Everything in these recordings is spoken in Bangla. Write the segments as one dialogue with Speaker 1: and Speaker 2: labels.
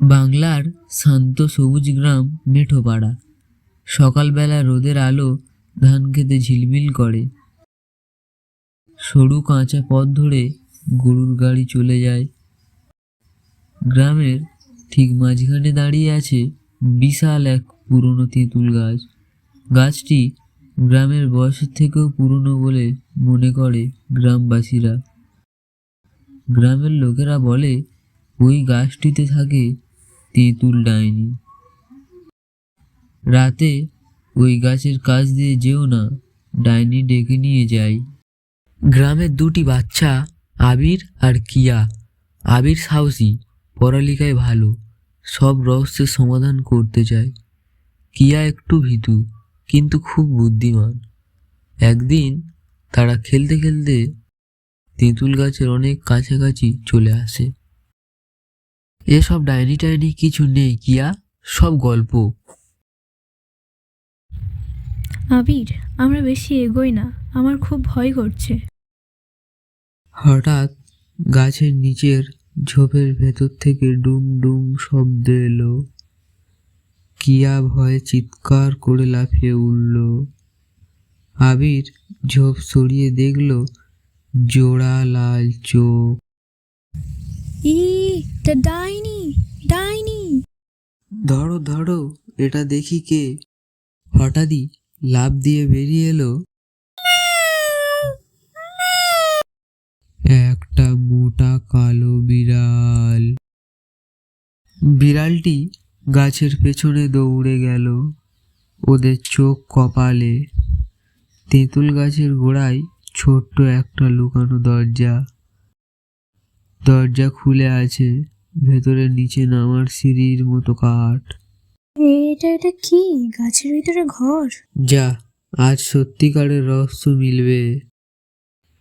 Speaker 1: বাংলার শান্ত সবুজ গ্রাম মেঠোপাড়া। সকালবেলা রোদের আলো ধান খেতে ঝিলমিল করে। সরু কাঁচা পথ ধরে গরুর গাড়ি চলে যায়। গ্রামের ঠিক মাঝখানে দাঁড়িয়ে আছে বিশাল এক পুরনো তেঁতুল গাছ। গাছটি গ্রামের বয়সের থেকেও পুরনো বলে মনে করে গ্রামবাসীরা। গ্রামের লোকেরা বলে, ওই গাছটিতে থাকে তেঁতুল ডাইনি। রাতে ওই গাছের কাছ দিয়ে যেও না, ডাইনি ডেকে নিয়ে যায় গ্রামের দুটি বাচ্চা, আবির আর কিয়া। আবির সাহসী, পড়ালেখায় ভালো, সব রহস্যের সমাধান করতে চায়। কিয়া একটু ভীতু, কিন্তু খুব বুদ্ধিমান। একদিন তারা খেলতে খেলতে তেঁতুল গাছের অনেক কাছাকাছি চলে আসে। এসব ডাইনি টাইনি কিছু নেই কিয়া? সব গল্প।
Speaker 2: আবির আমরা বেশি এগোই না। আমার খুব ভয় করছে।
Speaker 1: হঠাৎ গাছের নিচের ঝোপের ভেতর থেকে ডুম ডুম শব্দ এলো। কিয়া ভয়ে চিৎকার করে লাফিয়ে উঠল। আবির ঝোপ সরিয়ে দেখল জোড়া লাল চোখ।
Speaker 2: ই দ্য ডাইনি ডাইনি।
Speaker 1: ধরো ধরো, এটা দেখি কে। হঠাৎই লাফ দিয়ে বেরিয়ে এলো। একটা মোটা কালো বিড়াল। বিড়ালটি গাছের পেছনে দৌড়ে গেল ওদের চোখ কপালে। তেঁতুল গাছের গোড়ায় ছোট্ট একটা লুকানো দরজা। দরজা খুলে আছে। ভেতরে নিচে নামার সিঁড়ির মতো কাঠ।
Speaker 2: এটা এটা কি? গাছের ভিতরে ঘর?
Speaker 1: যা আজ সত্যিকারের রহস্য মিলবে।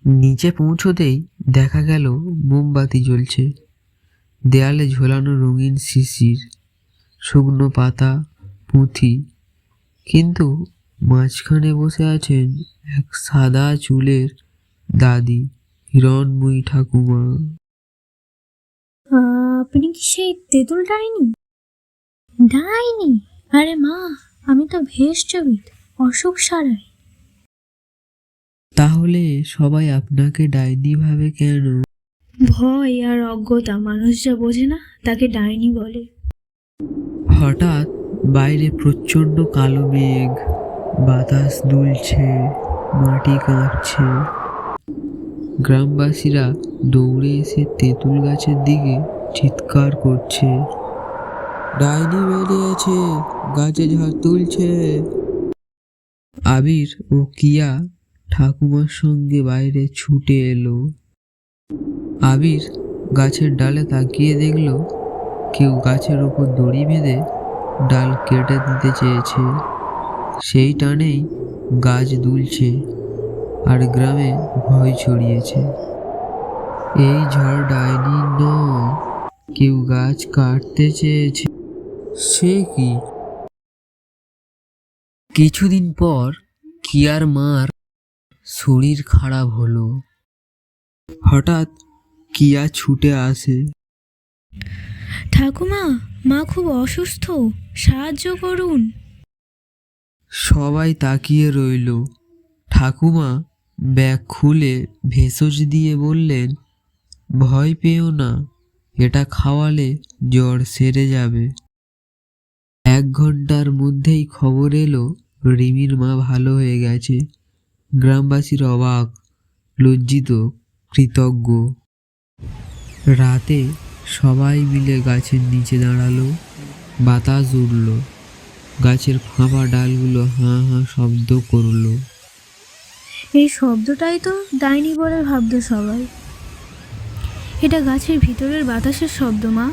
Speaker 1: নিচে পৌঁছতেই দেখা গেল মোমবাতি জ্বলছে। দেয়ালে ঝোলানো রঙিন শিশির শুকনো পাতা পুঁথি। কিন্তু মাঝখানে বসে আছেন এক সাদা চুলের দাদি হিরণময়ী ঠাকুমা।
Speaker 2: আপনি কি সেই তেঁতুল ডাইনি? ডাইনি? আরে মা আমি তো ভেষজবিদ অসুখ সারাই।
Speaker 1: তাহলে সবাই আপনাকে ডাইনি ভাবে কেন?
Speaker 2: ভয় আর অজ্ঞতা মানুষ যা বোঝে না তাকে ডাইনি বলে।
Speaker 1: হঠাৎ বাইরে প্রচণ্ড কালো মেঘ বাতাস দুলছে মাটি কাঁপছে। গ্রামবাসীরা দৌড়ে এসে তেঁতুল গাছের দিকে চিৎকার করছে। ডাইনি বেরিয়েছে গাছে ঝড় তুলছে। আবির ও কিয়া ঠাকুমার সঙ্গে বাইরে ছুটে এলো। আবির গাছের ডালে তাকিয়ে দেখল কেউ গাছের ওপর দড়ি বেঁধে ডাল কেটে দিতে চেয়েছে। সেই টানেই গাছ দুলছে। আর গ্রামে ভয় ছড়িয়েছে। এই ঝড় ডাইনি নয় কেউ গাছ কাটতে চেয়েছে। সে কি? কিছুদিন পর কিয়ার মার শরীর খারাপ হলো। হঠাৎ কিয়া ছুটে আসে।
Speaker 2: ঠাকুমা মা খুব অসুস্থ সাহায্য করুন।
Speaker 1: সবাই তাকিয়ে রইল। ঠাকুমা ব্যাগ খুলে ভেষজ দিয়ে বললেন, ভয় পেও না, এটা খাওয়ালে জ্বর সেরে যাবে। এক ঘণ্টার মধ্যেই খবর এলো, রিমির মা ভালো হয়ে গেছে। গ্রামবাসীর অবাক, লজ্জিত, কৃতজ্ঞ। রাতে সবাই মিলে গাছের নিচে দাঁড়াল, বাতাস উঠল গাছের ফাঁপা ডালগুলো হাঁ হাঁ শব্দ করল।
Speaker 2: এই শব্দটাই তো ডাইনি বলে ভাবতো সবাই। এটা গাছের ভিতরের বাতাসের শব্দ, মা।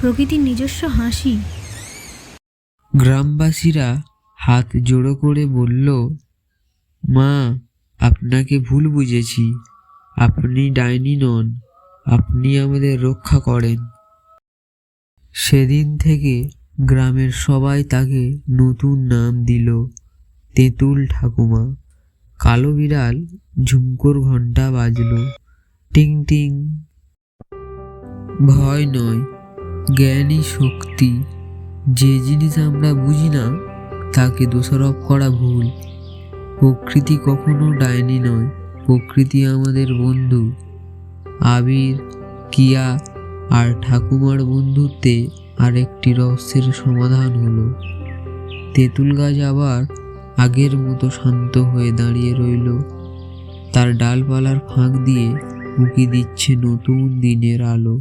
Speaker 2: প্রকৃতির নিজস্ব হাসি।
Speaker 1: গ্রামবাসীরা হাত জোড়ো করে বলল, মা, আপনাকে ভুল বুঝেছি। আপনি ডাইনি নন, আপনি আমাদের রক্ষা করেন। সেদিন থেকে গ্রামের সবাই তাকে নতুন নাম দিল, তেঁতুল ঠাকুমা। কালো বিড়াল ঝুমকোর ঘণ্টা বাজলো। টিং টিং। ভয় নয় জ্ঞানই শক্তি। যে জিনিস আমরা বুঝি না, তাকে দোষারোপ করা ভুল। প্রকৃতি কখনো ডাইনি নয়, প্রকৃতি আমাদের বন্ধু। আবির, কিয়া আর ঠাকুমার বন্ধুত্বে আরেকটি রহস্যের সমাধান হলো। তেঁতুল গাছ আবার আগের মতো শান্ত হয়ে দাঁড়িয়ে রইল। তার ডালপালার ফাঁক দিয়ে উঁকি দিচ্ছে নতুন দিনের আলো।